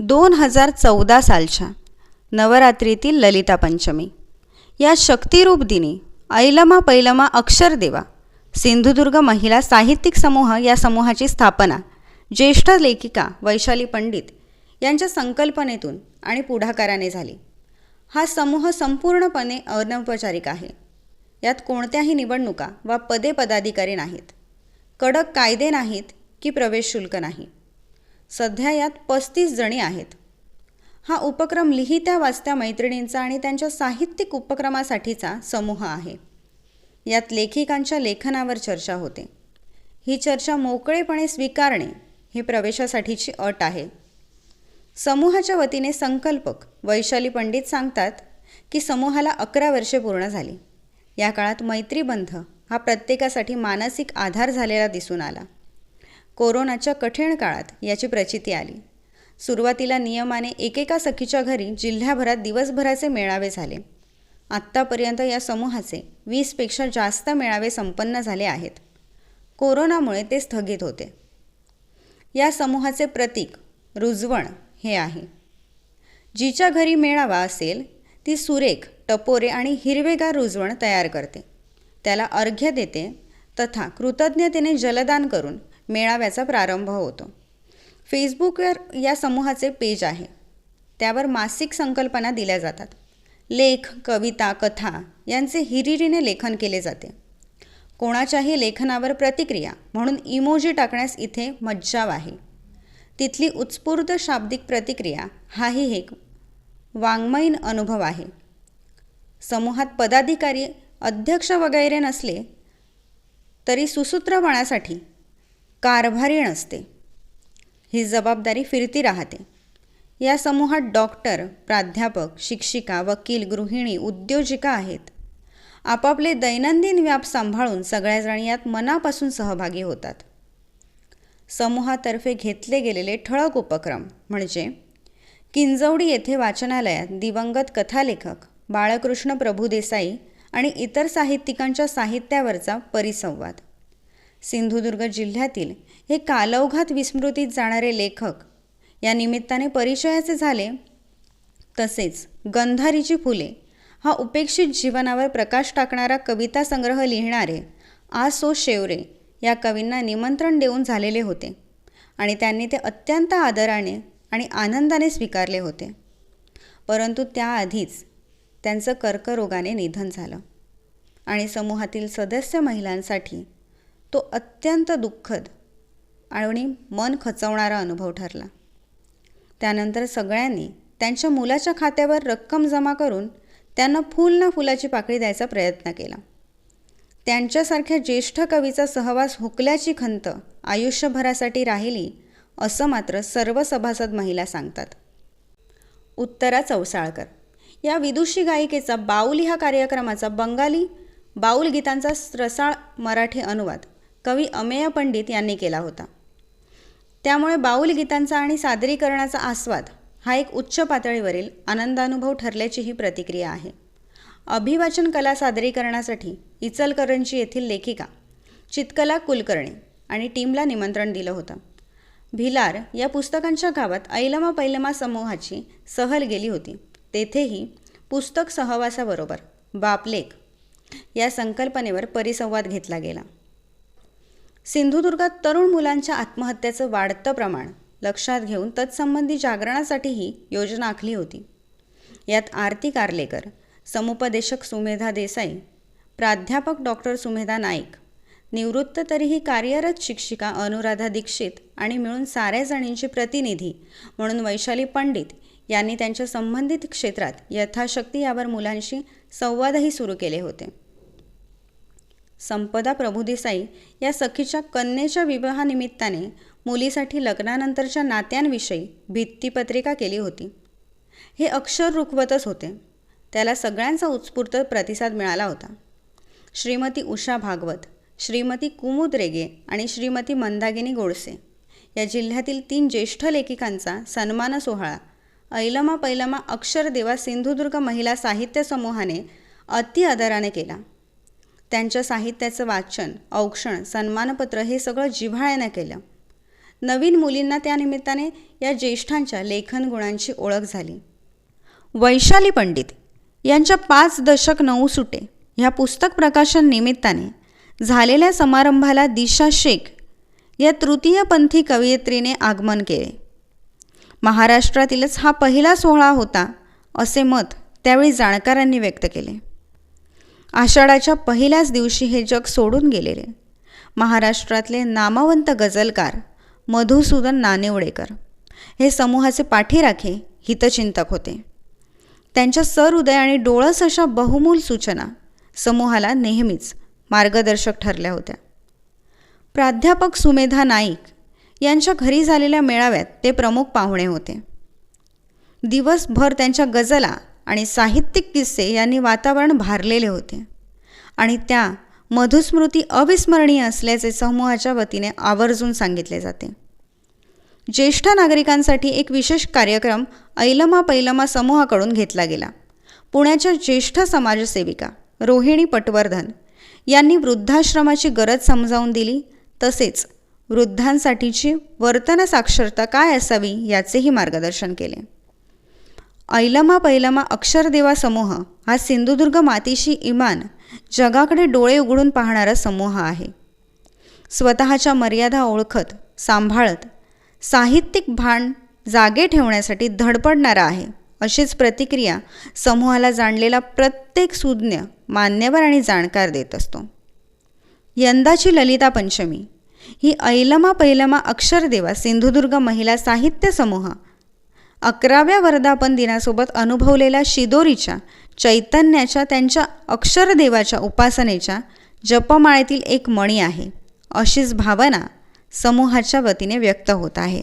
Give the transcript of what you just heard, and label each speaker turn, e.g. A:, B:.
A: दोन हजार चौदा सालच्या नवरात्रीतील ललिता पंचमी. या शक्तिरूप दिनी ऐलमा पैलमा अक्षरदेवा सिंधुदुर्ग महिला साहित्यिक समूह या समूहाची स्थापना ज्येष्ठ लेखिका वैशाली पंडित यांच्या संकल्पनेतून आणि पुढाकाराने झाली. हा समूह संपूर्णपणे अनौपचारिक आहे. यात कोणत्याही निवडणुका वा पदे पदाधिकारी नाहीत. कडक कायदे नाहीत की प्रवेश शुल्क नाही. सध्या यात पस्तीस जणी आहेत. हा उपक्रम लिहित्या वाचत्या मैत्रिणींचा आणि त्यांच्या साहित्यिक उपक्रमासाठीचा समूह आहे. यात लेखिकांच्या लेखनावर चर्चा होते. ही चर्चा मोकळेपणे स्वीकारणे ही प्रवेशासाठीची अट आहे. समूहाच्या वतीने संकल्पक वैशाली पंडित सांगतात की समूहाला अकरा वर्षे पूर्ण झाली. या काळात मैत्रीबंध हा प्रत्येकासाठी मानसिक आधार झालेला दिसून आला. कोरोनाच्या कठीण काळात याची प्रचिती आली. सुरुवातीला नियमाने एकेका सखीच्या घरी जिल्ह्याभरात दिवसभराचे मेळावे झाले. आत्तापर्यंत या समूहाचे वीसपेक्षा जास्त मेळावे संपन्न झाले आहेत. कोरोनामुळे ते स्थगित होते. या समूहाचे प्रतीक रुजवण हे आहे. जिच्या घरी मेळावा असेल ती सुरेख टपोरे आणि हिरवेगार रुजवण तयार करते. त्याला अर्घ्य देते तथा कृतज्ञतेने जलदान करून मेळाव्याचा प्रारंभ होतो. फेसबुकवर या समूहाचे पेज आहे. त्यावर मासिक संकल्पना दिल्या जातात. लेख कविता कथा यांचे हिरिरीने लेखन केले जाते. कोणाच्याही लेखनावर प्रतिक्रिया म्हणून इमोजी टाकण्यास इथे मज्जाव आहे तिथली उत्स्फूर्त शाब्दिक प्रतिक्रिया हाही एक वाङ्मयीन अनुभव आहे. समूहात पदाधिकारी अध्यक्ष वगैरे नसले तरी सुसूत्रपणासाठी कारभारी नसते. ही जबाबदारी फिरती राहते. या समूहात डॉक्टर प्राध्यापक शिक्षिका वकील गृहिणी उद्योजिका आहेत. आपापले दैनंदिन व्याप सांभाळून सगळ्याजणी यात मनापासून सहभागी होतात. समूहातर्फे घेतले गेलेले ठळक उपक्रम म्हणजे किंजवडी येथे वाचनालयात दिवंगत कथालेखक बाळकृष्ण प्रभुदेसाई आणि इतर साहित्यिकांच्या साहित्यावरचा परिसंवाद. सिंधुदुर्ग जिल्ह्यातील हे कालौघात विस्मृतीत जाणारे लेखक. या निमित्ताने परिचयाचे झाले. तसेच गंधारीची फुले. हा उपेक्षित जीवनावर प्रकाश टाकणारा कविता संग्रह लिहिणारे आ सो शेवरे या कवींना निमंत्रण देऊन झालेले होते. आणि त्यांनी ते अत्यंत आदराने आणि आनंदाने स्वीकारले होते. परंतु त्याआधीच त्यांचं कर्करोगाने निधन झालं. आणि समूहातील सदस्य महिलांसाठी तो अत्यंत दुःखद आणि मन खचवणारा अनुभव ठरला. त्यानंतर सगळ्यांनी त्यांच्या मुलाच्या खात्यावर रक्कम जमा करून त्यांना फूल ना फुलाची पाकळी द्यायचा प्रयत्न केला. त्यांच्यासारख्या ज्येष्ठ कवीचा सहवास हुकल्याची खंत आयुष्यभरासाठी राहिली असं मात्र सर्व सभासद महिला सांगतात. उत्तरा चौसाळकर. या विदुषी गायिकेचा बाऊली ह्या कार्यक्रमाचा बंगाली बाऊल गीतांचा रसाळ मराठी अनुवाद. कवी अमेय पंडित यांनी केला होता. त्यामुळे बाऊल गीतांचा आणि सादरीकरणाचा आस्वाद हा एक उच्च पातळीवरील आनंदानुभव ठरल्याची ही प्रतिक्रिया आहे. अभिवाचन कला सादरीकरणासाठी इचलकरंजी येथील लेखिका चितकला कुलकर्णी आणि टीमला निमंत्रण दिलं होतं. भिलार या पुस्तकांच्या गावात ऐलमा पैलमा समूहाची सहल गेली होती. तेथेही पुस्तक सहवासाबरोबर बापलेख या संकल्पनेवर परिसंवाद घेतला गेला. सिंधुदुर्गात तरुण मुलांच्या आत्महत्येचं वाढतं प्रमाण. लक्षात घेऊन तत्संबंधी जागरणासाठीही योजना आखली होती. यात आरती कारलेकर समुपदेशक सुमेधा देसाई प्राध्यापक डॉक्टर सुमेधा नाईक निवृत्त तरीही कार्यरत शिक्षिका अनुराधा दीक्षित आणि मिळून साऱ्याजणींची प्रतिनिधी म्हणून वैशाली पंडित यांनी त्यांच्या संबंधित क्षेत्रात यथाशक्ती यावर मुलांशी संवादही सुरू केले होते. संपदा प्रभुदेसाई या सखीच्या कन्येच्या विवाहानिमित्ताने मुलीसाठी लग्नानंतरच्या नात्यांविषयी भित्तीपत्रिका केली होती. हे अक्षर रुखवतच होते. त्याला सगळ्यांचा उत्स्फूर्त प्रतिसाद मिळाला होता. श्रीमती उषा भागवत श्रीमती कुमुद रेगे आणि श्रीमती मंदागिनी गोडसे या जिल्ह्यातील तीन ज्येष्ठ लेखिकांचा सन्मान सोहळा ऐलमा पैलमा अक्षरदेवा सिंधुदुर्ग महिला साहित्य समूहाने अति आदराने केला. त्यांच्या साहित्याचं वाचन औक्षण सन्मानपत्र हे सगळं जिव्हाळ्यानं केलं. नवीन मुलींना त्या निमित्ताने या ज्येष्ठांच्या लेखन गुणांची ओळख झाली. वैशाली पंडित यांच्या पाच दशक नऊ सुटे ह्या पुस्तक प्रकाशन निमित्ताने झालेल्या समारंभाला दिशा शेख या तृतीयपंथी कवयित्रीने आगमन केले. महाराष्ट्रातीलच हा पहिला सोहळा होता असे मत त्यावेळी जाणकारांनी व्यक्त केले. आषाढाच्या पहिल्याच दिवशी हे जग सोडून गेलेले. महाराष्ट्रातले नामवंत गझलकार मधुसूदन नानेवडेकर हे समूहाचे पाठीराखे हितचिंतक होते. त्यांच्या सरहृदय आणि डोळस अशा बहुमूल सूचना समूहाला नेहमीच मार्गदर्शक ठरल्या होत्या. प्राध्यापक सुमेधा नाईक यांच्या घरी झालेल्या मेळाव्यात ते प्रमुख पाहुणे होते. दिवसभर त्यांच्या गजला आणि साहित्यिक किस्से यांनी वातावरण भारलेले होते. आणि त्या मधुस्मृती अविस्मरणीय असल्याचे समूहाच्या वतीने आवर्जून सांगितले जाते. ज्येष्ठ नागरिकांसाठी एक विशेष कार्यक्रम ऐलमा पैलमा समूहाकडून घेतला गेला. पुण्याच्या ज्येष्ठ समाजसेविका रोहिणी पटवर्धन यांनी वृद्धाश्रमाची गरज समजावून दिली तसेच वृद्धांसाठीची वर्तन साक्षरता काय असावी याचेही मार्गदर्शन केले. ऐलमा पैलमा अक्षरदेवा समूह हा सिंधुदुर्ग मातीशी इमान जगाकडे डोळे उघडून पाहणारा समूह आहे. स्वतःच्या मर्यादा ओळखत सांभाळत साहित्यिक भान जागे ठेवण्यासाठी धडपडणारा आहे अशीच प्रतिक्रिया समूहाला जाणलेला प्रत्येक सुज्ञ मान्यवर आणि जाणकार देत असतो. यंदाची ललिता पंचमी ही ऐलमा पैलमा अक्षरदेवा सिंधुदुर्ग महिला साहित्य समूह अकराव्या वर्धापन दिनासोबत अनुभवलेल्या शिदोरीच्या चैतन्याच्या त्यांच्या अक्षरदेवाच्या उपासनेच्या जपमाळेतील एक मणी आहे. अशीच भावना समूहाच्या वतीने व्यक्त होत आहे.